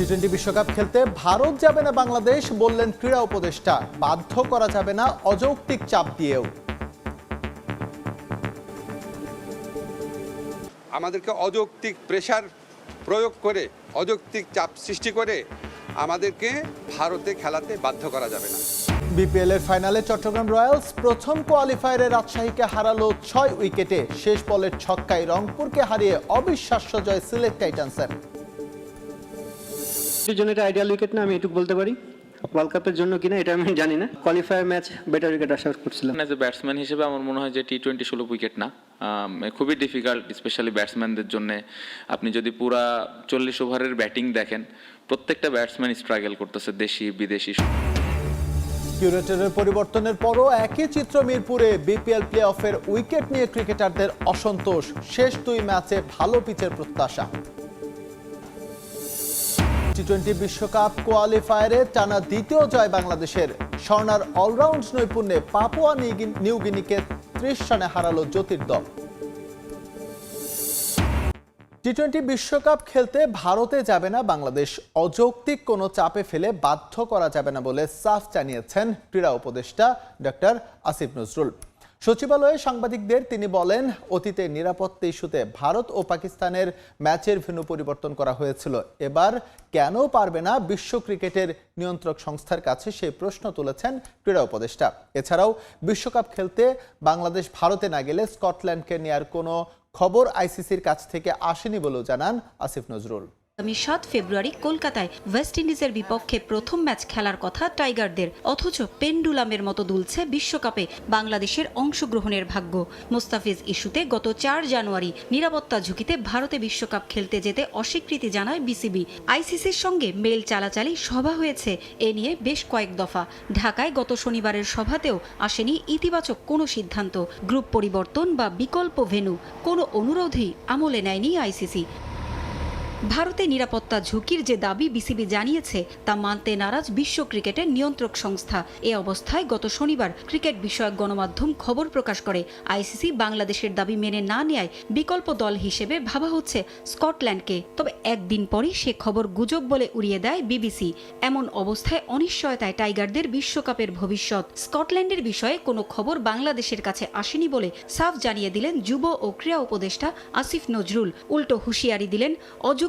T twenty বিশ্বকাপ খেলতে ভারত যাবে না বাংলাদেশ বললেন ক্রীড়া উপদেষ্টা। বাধ্য করা যাবে না অযৌক্তিক চাপ দিয়েও। আমাদেরকে অযৌক্তিক প্রেশার প্রয়োগ করে অযৌক্তিক চাপ সৃষ্টি করে আমাদেরকে ভারতে খেলাতে বাধ্য করা যাবে না। বিপিএল এর ফাইনালে চট্টগ্রাম রয়্যালস প্রথম কোয়ালিফায়ারে রাজশাহীকে হারালো ছয় উইকেটে। শেষ বলের ছক্কায় রংপুরকে হারিয়ে অবিশ্বাস্য জয় সিলেট টাইটান্সের জন্য এটা আইডিয়াল উইকেট না আমি এটুকু বলতে পারি। ওয়ার্ল্ড কাপের জন্য কিনা এটা আমি জানি না। কোয়ালিফায়ার ম্যাচ বেটার উইকেট আশা করছিলাম। অ্যাজ এ ব্যাটসম্যান হিসেবে আমার মনে হয় যে টি টোয়েন্টি ষোলো উইকেট না। খুবই ডিফিকাল্ট স্পেশালি ব্যাটসম্যানদের জন্য। আপনি যদি পুরা চল্লিশ ওভারের ব্যাটিং দেখেন প্রত্যেকটা ব্যাটসম্যান স্ট্রাগল করতেছে দেশি বিদেশি কিউরেটরের পরিবর্তনের পরও একই চিত্র মিরপুরে বিপিএল প্লে অফের উইকেট নিয়ে ক্রিকেটারদের অসন্তোষ। শেষ দুই ম্যাচে ভালো পিচের প্রত্যাশা। টি টোয়েন্টি বিশ্বকাপ কোয়ালিফায়ারে টানা দ্বিতীয় জয় বাংলাদেশের। স্বর্ণার অলরাউন্ড নৈপুণ্যে পাপুয়া নিউগি- নিউগিনিকে ত্রিশ রানে হারালো জ্যোতির্দল টি টোয়েন্টি বিশ্বকাপ খেলতে ভারতে যাবে না বাংলাদেশ। অযৌক্তিক কোনো চাপে ফেলে বাধ্য করা যাবে না বলে সাফ জানিয়েছেন ক্রীড়া উপদেষ্টা ডক্টর আসিফ নজরুল। সচিবালয়ে সাংবাদিকদের তিনি বলেন, অতীতে নিরাপত্তা ইস্যুতে ভারত ও পাকিস্তানের ম্যাচের ভেন্যু পরিবর্তন করা হয়েছিল। এবার কেন পারবে না বিশ্ব ক্রিকেটের নিয়ন্ত্রক সংস্থার কাছে সেই প্রশ্ন তুলেছেন ক্রীড়া উপদেষ্টা। এছাড়াও বিশ্বকাপ খেলতে বাংলাদেশ ভারতে না গেলে স্কটল্যান্ডকে নেয়ার কোনো খবর আইসিসির কাছ থেকে আসেনি বলেও জানান আসিফ নজরুল। আগামী সাত ফেব্রুয়ারি কলকাতায় ওয়েস্ট ইন্ডিজের বিপক্ষে প্রথম ম্যাচ খেলার কথা টাইগারদের, অথচ পেন্ডুলামের মতো দুলছে বিশ্বকাপে বাংলাদেশের অংশগ্রহণের ভাগ্য। মোস্তাফিজ ইস্যুতে গত চার জানুয়ারি নিরাপত্তা ঝুঁকিতে ভারতে বিশ্বকাপ খেলতে যেতে অস্বীকৃতি জানায় বিসিবি। আইসিসির সঙ্গে মেল চালাচালি সভা হয়েছে, এ নিয়ে বেশ কয়েক দফা। ঢাকায় গত শনিবারের সভাতেও আসেনি ইতিবাচক কোনো সিদ্ধান্ত। গ্রুপ পরিবর্তন বা বিকল্প ভেন্যু কোনো অনুরোধই আমলে নেয়নি আইসিসি। ভারতে নিরাপত্তা ঝুঁকির যে দাবি বিসিবি জানিয়েছে তা মানতে নারাজ বিশ্ব ক্রিকেটের নিয়ন্ত্রক সংস্থা। এ অবস্থায় গত শনিবার ক্রিকেট বিষয়ক গণমাধ্যম খবর প্রকাশ করে। আইসিসি বাংলাদেশের দাবি মেনে না নেয় বিকল্প দল হিসেবে ভাবা হচ্ছে স্কটল্যান্ডকে। তবে একদিন পরই সে খবর গুজব বলে উড়িয়ে দেয় বিবিসি। এমন অবস্থায় অনিশ্চয়তায় টাইগারদের বিশ্বকাপের ভবিষ্যৎ। স্কটল্যান্ডের বিষয়ে কোনো খবর বাংলাদেশের কাছে আসেনি বলে সাফ জানিয়ে দিলেন যুব ও ক্রীড়া উপদেষ্টা আসিফ নজরুল। উল্টো হুঁশিয়ারি দিলেন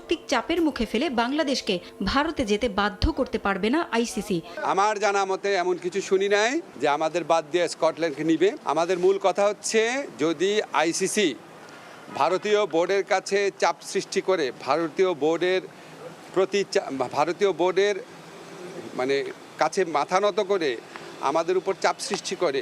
অযৌক্তিক চাপের মুখে ফেলে বাংলাদেশকে ভারতে যেতে বাধ্য করতে পারবে না আইসিসি। আমার জানা মতে এমন কিছু শুনি নাই যে আমাদের বাদ দিয়ে স্কটল্যান্ডকে নিবে। আমাদের মূল কথা হচ্ছে যদি আইসিসি ভারতীয় বোর্ডের কাছে চাপ সৃষ্টি করে, ভারতীয় বোর্ডের প্রতি ভারতীয় বোর্ডের মানে কাছে মাথা নত করে আমাদের উপর চাপ সৃষ্টি করে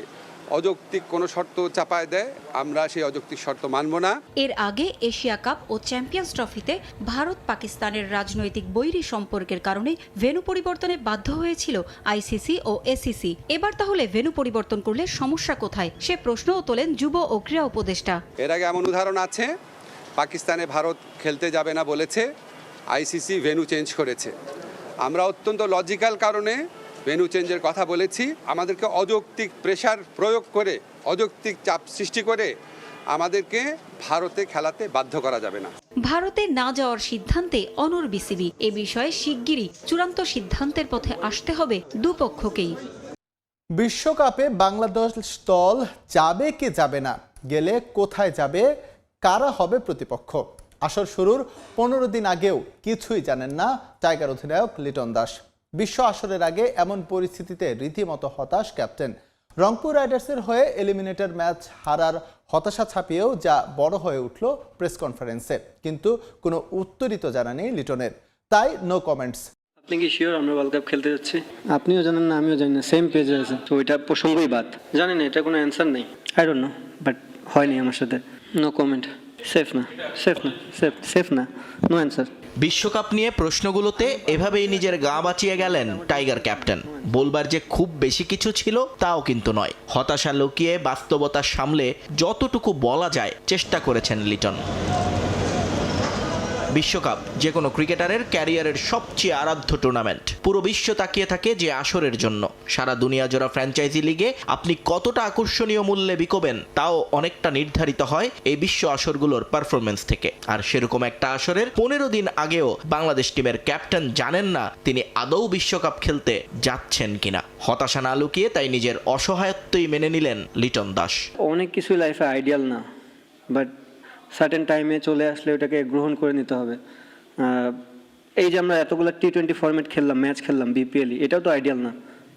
অযৌক্তিক কোনো শর্ত চাপায় দেয় আমরা সেই অযৌক্তিক শর্ত মানব না। এর আগে এশিয়া কাপ ও চ্যাম্পিয়ন্স ট্রফিতে ভারত পাকিস্তানের রাজনৈতিক বৈরী সম্পর্কের কারণে ভেন্যু পরিবর্তনে বাধ্য হয়েছিল আইসিসি ও এসিসি। এবার তাহলে ভেন্যু পরিবর্তন করলে সমস্যা কোথায়? সে প্রশ্নও তোলেন যুব ও ক্রীড়া উপদেষ্টা। এর আগে এমন উদাহরণ আছে পাকিস্তানে ভারত খেলতে যাবে না বলেছে আইসিসি ভেনু চেঞ্জ করেছে। আমরা অত্যন্ত লজিক্যাল কারণে ভেনু চেঞ্জের কথা বলেছি আমাদেরকে অযৌক্তিক প্রেশার প্রয়োগ করে অযৌক্তিক চাপ সৃষ্টি করে আমাদেরকে ভারতে খেলাতে বাধ্য করা যাবে না। ভারতে না যাওয়ার সিদ্ধান্তে অনর বিসিবি। এ বিষয়ে শিগগিরই চূড়ান্ত সিদ্ধান্তের পথে আসতে হবে দুপক্ষকেই। বিশ্বকাপে বাংলাদেশ দল যাবে কি যাবে না গেলে কোথায় যাবে কারা হবে প্রতিপক্ষ? আসর শুরুর পনেরো দিন আগেও কিছুই জানেন না টাইগার অধিনায়ক লিটন দাস। বিশ্ব আসরের আগে এমন পরিস্থিতিতে রীতিমতো হতাশ ক্যাপ্টেন। রংপুর রাইডার্সের হয়ে এলিমিনেটর ম্যাচ হারার হতাশা ছাপিয়েও যা বড় হয়ে উঠল প্রেস কনফারেন্সে কিন্তু কোনো উত্তরই তো জানা নেই লিটনের। তাই নো কমেন্টস আপনি কি শিওর আমরা ওয়ার্ল্ড কাপ খেলতে যাচ্ছি? আপনিও জানেন না আমিও জানি না সেম পেজে আছে। তো ওইটা প্রসঙ্গই বাদ। জানি না এটা কোনো অ্যান্সার নেই। আই ডোন্ট নো বাট হয়নি আমার সাথে। নো কমেন্ট সেফ না সেফ না সেফ সেফ না। নো অ্যান্সার বিশ্বকাপ নিয়ে প্রশ্নগুলোতে এভাবেই নিজের গা বাঁচিয়ে গেলেন টাইগার ক্যাপ্টেন। বলবার যে খুব বেশি কিছু ছিল, তাও কিন্তু নয়। হতাশা লুকিয়ে বাস্তবতা সামলে যতটুকু বলা যায়, চেষ্টা করেছেন লিটন। বিশ্বকাপ যে কোনো ক্রিকেটারের ক্যারিয়ারের সবচেয়ে আরাধ্য টুর্নামেন্ট। পুরো বিশ্ব তাকিয়ে থাকে যে আসরের জন্য। সারা দুনিয়া জোড়া ফ্র্যাঞ্চাইজি লিগে আপনি কতটা আকর্ষণীয় মূল্যে বিকোবেন, তাও অনেকটা নির্ধারিত হয় এই বিশ্ব আসরগুলোর পারফরমেন্স থেকে। আর সেরকম একটা আসরের পনেরো দিন আগেও বাংলাদেশ টিমের ক্যাপ্টেন জানেন না তিনি আদৌ বিশ্বকাপ খেলতে যাচ্ছেন কিনা। হতাশা না লুকিয়ে তাই নিজের অসহায়ত্বই মেনে নিলেন লিটন দাস। অনেক কিছুই লাইফে আইডিয়াল না বাট সার্টেন টাইমে চলে আসলে ওটাকে গ্রহণ করে নিতে হবে। এই যে আমরা এতগুলো টি টোয়েন্টি ফর্মেট খেললাম ম্যাচ খেললাম বিপিএল এটাও তো আইডিয়াল না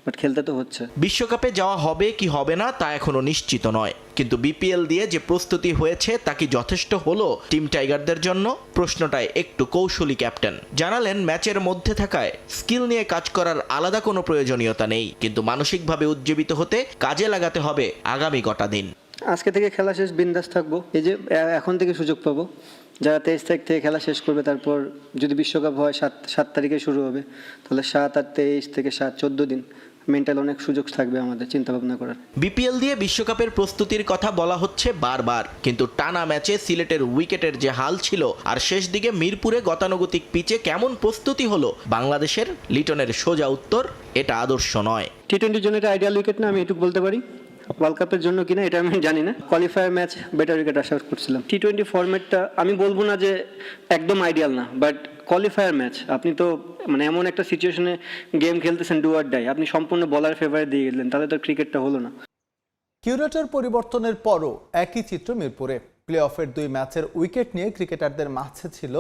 বাট খেলতে তো হচ্ছে। বিশ্বকাপে যাওয়া হবে কি হবে না তা এখনও নিশ্চিত নয়, কিন্তু বিপিএল দিয়ে যে প্রস্তুতি হয়েছে তা কি যথেষ্ট হলো টিম টাইগারদের জন্য? প্রশ্নটায় একটু কৌশলী ক্যাপ্টেন জানালেন ম্যাচের মধ্যে থাকায় স্কিল নিয়ে কাজ করার আলাদা কোনো প্রয়োজনীয়তা নেই, কিন্তু মানসিকভাবে উজ্জীবিত হতে কাজে লাগাতে হবে আগামী কটা দিন। আজকে থেকে খেলা শেষ বিন্দাস থাকব। এই যে এখন থেকে সুযোগ পাবো। যারা তেইশ তারিখ থেকে খেলা শেষ করবে তারপর যদি বিশ্বকাপ হয় সাত সাত তারিখে শুরু হবে। তাহলে সাত আর তেইশ থেকে সাত চোদ্দ দিন মেন্টাল অনেক সুযোগ থাকবে আমাদের চিন্তা ভাবনা করার। বিপিএল দিয়ে বিশ্বকাপের প্রস্তুতির কথা বলা হচ্ছে বারবার। কিন্তু টানা ম্যাচে সিলেটের উইকেটের যে হাল ছিল আর শেষ দিকে মিরপুরে গতানুগতিক পিচে কেমন প্রস্তুতি হলো বাংলাদেশের লিটনের সোজা উত্তর এটা আদর্শ নয়। টি টোয়েন্টির জন্য এটা আইডিয়াল উইকেট না আমি এটুকু বলতে পারি। ওয়ার্ল্ড কাপের জন্য কিনা, এটা আমি জানি না। কোয়ালিফায়ার ম্যাচ বেটার উইকেট আশা করছিলাম। টি টোয়েন্টি ফর্মেটটা আমি বলব না যে একদম আইডিয়াল না বাট কোয়ালিফায়ার ম্যাচ আপনি তো মানে এমন একটা সিচুয়েশনে গেম খেলতেছেন ডু আর ডাই আপনি সম্পূর্ণ বলার ফেভারে দিয়ে গেলেন, তাহলে তো ক্রিকেটটা হলো না। কিউরেটার পরিবর্তনের পরও একই চিত্র মিরপুরে। প্লে অফের দুই ম্যাচের উইকেট নিয়ে ক্রিকেটারদের মাঝে ছিল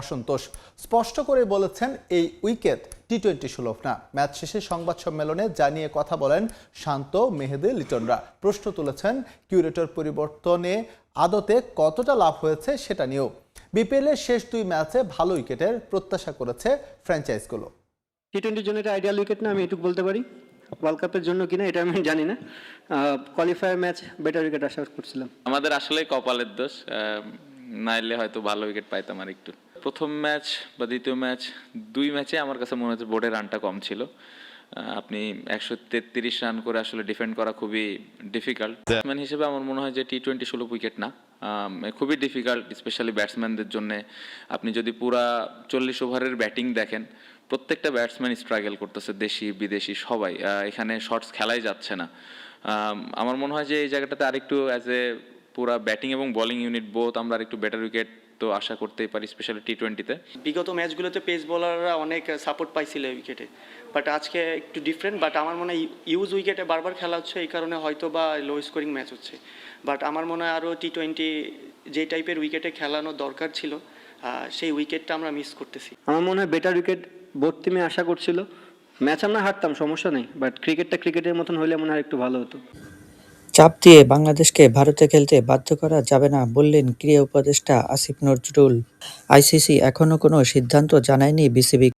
অসন্তোষ। স্পষ্ট করে বলেছেন, এই উইকেট টি টোয়েন্টি সুলভ না। ম্যাচ শেষে সংবাদ সম্মেলনে জানিয়ে কথা বলেন শান্ত মেহেদে লিটনরা। প্রশ্ন তুলেছেন, কিউরেটর পরিবর্তনে আদতে কতটা লাভ হয়েছে সেটা নিয়েও। বিপিএলের শেষ দুই ম্যাচে ভালো উইকেটের প্রত্যাশা করেছে ফ্র্যাঞ্চাইজগুলো। টি টোয়েন্টির জন্য এটা আইডিয়াল উইকেট না, আমি এটুকু বলতে পারি। ওয়ার্ল্ড কাপের জন্য কিনা এটা আমি জানি না। কোয়ালিফায়ার ম্যাচ বেটার উইকেট আশা করছিলাম। আমাদের আসলে কপালের দোষ। নাইলে হয়তো ভালো উইকেট পাইতাম আর একটু। প্রথম ম্যাচ বা দ্বিতীয় ম্যাচ দুই ম্যাচে আমার কাছে মনে হচ্ছে বোর্ডের রানটা কম ছিল। আপনি একশো তেত্রিশ রান করে আসলে ডিফেন্ড করা খুবই ডিফিকাল্ট ব্যাটসম্যান হিসেবে আমার মনে হয় যে টি টোয়েন্টি ষোলো উইকেট না। খুবই ডিফিকাল্ট স্পেশালি ব্যাটসম্যানদের জন্য। আপনি যদি পুরা চল্লিশ ওভারের ব্যাটিং দেখেন প্রত্যেকটা ব্যাটসম্যান স্ট্রাগল করতেছে দেশি বিদেশি সবাই। এখানে শর্টস খেলাই যাচ্ছে না। আমার মনে হয় যে এই জায়গাটাতে আরেকটু অ্যাজ এ পুরা ব্যাটিং এবং বোলিং ইউনিট বোথ আমরা আরেকটু বেটার উইকেট তো আশা করতেই পারি স্পেশালি টি টোয়েন্টিতে বিগত ম্যাচগুলোতে পেস বোলাররা অনেক সাপোর্ট পাইছিল উইকেটে বাট আজকে একটু ডিফারেন্ট বাট আমার মনে হয় ইউজ উইকেটে বারবার খেলা হচ্ছে এই কারণে হয়তো বা লো স্কোরিং ম্যাচ হচ্ছে। বাট আমার মনে হয় আরও টি টোয়েন্টি যে টাইপের উইকেটে খেলানো দরকার ছিল সেই উইকেটটা আমরা মিস করতেছি। আমার মনে হয় বেটার উইকেট বোর্ড টিমে আশা করছিল। ম্যাচ আমরা হারতাম, সমস্যা নেই বাট ক্রিকেটটা ক্রিকেটের মতন হলে মনে হয় একটু ভালো হতো। চাপ দিয়ে বাংলাদেশকে ভারতে খেলতে বাধ্য করা যাবে না বললেন ক্রীড়া উপদেষ্টা আসিফ নজরুল। আইসিসি এখনও কোনো সিদ্ধান্ত জানায়নি বিসিবি।